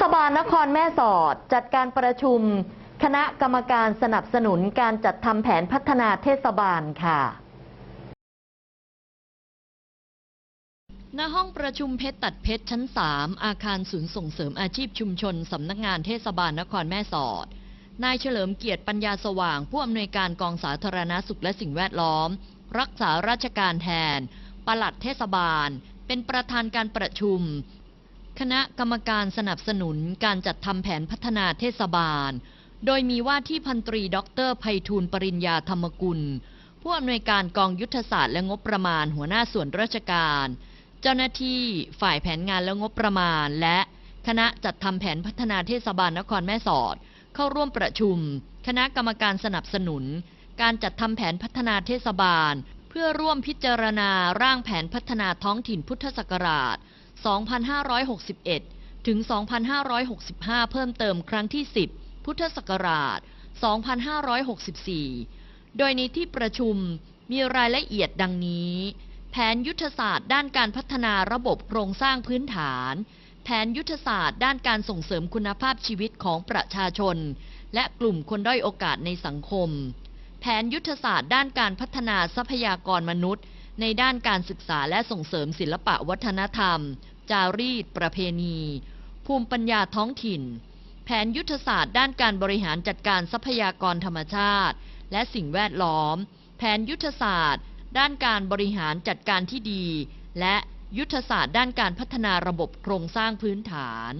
ศบาลนครแม่สอดจัดการประชุม คณะกรรมการสนับสนุนการจัดทำแผนพัฒนาเทศบาลค่ะณห้องประชุมเพชรตัดเพชรชั้น 3 อาคารศูนย์ส่งเสริมอาชีพชุมชนสำนักงานเทศบาลนครแม่สอด นายเฉลิมเกียรติปัญญาสว่าง ผู้อำนวยการกองสาธารณาสุขและสิ่งแวดล้อม รักษาราชการแทน ปลัดเทศบาล เป็นประธานการประชุม คณะกรรมการสนับสนุนการจัดทำแผนพัฒนาเทศบาล โดยมีว่าที่พันตรีด็อกเตอร์ไพฑูรย์ปริญญาธรรมกุล ผู้อำนวยการกองยุทธศาสตร์และงบประมาณหัวหน้าส่วนราชการ เจ้าหน้าที่ฝ่ายแผนงานและงบประมาณ และคณะจัดทำแผนพัฒนาเทศบาลนครแม่สอด เข้าร่วมประชุม คณะกรรมการสนับสนุน การจัดทำแผนพัฒนาเทศบาล พื่อร่วมพิจารณาร่างแผนพัฒนาท้องถิ่นพุทธศักราช 2561 ถึง 2565 เพิ่มเติมครั้งที่ 10 พุทธศักราช 2564 โดยในที่ประชุมมีรายละเอียดดังนี้ แผนยุทธศาสตร์ด้านการพัฒนาระบบโครงสร้างพื้นฐาน แผนยุทธศาสตร์ด้านการส่งเสริมคุณภาพชีวิตของประชาชน และกลุ่มคนด้อยโอกาสในสังคม แผนยุทธศาสตร์ด้านการพัฒนาทรัพยากรมนุษย์ ในด้านการศึกษาและส่งเสริมศิลปะวัฒนธรรม จารีต ประเพณี ภูมิปัญญาท้องถิ่น แผนยุทธศาสตร์ด้านการบริหารจัดการทรัพยากรธรรมชาติ และสิ่งแวดล้อม แผนยุทธศาสตร์ ด้านการบริหารจัดการที่ดี และยุทธศาสตร์ด้านการพัฒนาระบบโครงสร้างพื้นฐาน